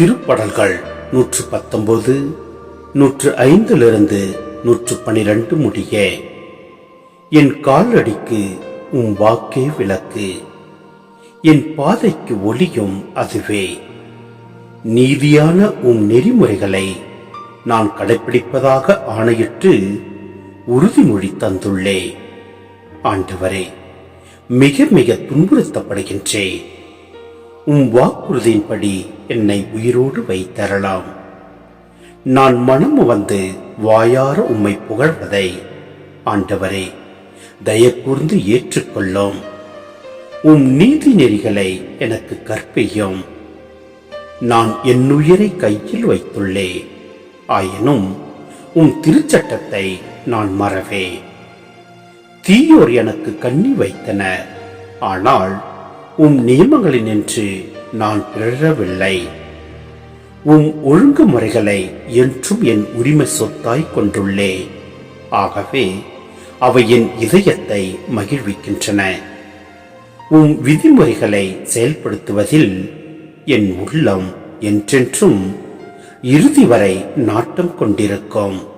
திருப்படல்கள் நூற்று பத்தொன்பது நூற்று ஐந்திலிருந்து நூற்று பனிரெண்டு முடிய. என் காலடிக்கு உம் வாக்கே விளக்கு. என் பாதைக்கு ஒளியும் அதுவே. நீதியான உம் நெறிமுறைகளை நான் கடைப்பிடிப்பதாக ஆணையிட்டு உறுதிமொழி தந்துள்ளே. ஆண்டவரே மிக மிக துன்புறுத்தப்படுகின்றேன் உம் வாக்குறுதியின்படி என்னை உயிரோடு வைத்தரலாம். நான் மனம் வந்து வாயார உம்மை புகழ்வதை ஆண்டவரே தயக்கூர்ந்து ஏற்றுக்கொள்ளும். உம் நீதி நெறிகளை எனக்கு கற்பியும். நான் என் உயிரை கையில் வைத்துள்ளே ஆயினும் உம் திருச்சட்டத்தை நான் மறவே. தீயோர் எனக்கு கண்ணி வைத்தனர் ஆனால் உம் நியமங்களினின்று நான் எழவில்லை உம் ஒழுங்குமுறைகளை என்றும் என் உரிமை சொத்தாய் கொண்டுள்ளே. ஆகவே அவை என் இதயத்தை மகிழ்விக்கின்றன. உம் விதிமுறைகளை செயல்படுத்துவதில் என் உள்ளம் என்றென்றும் இறுதி வரை நாட்டம் கொண்டிருக்கும்.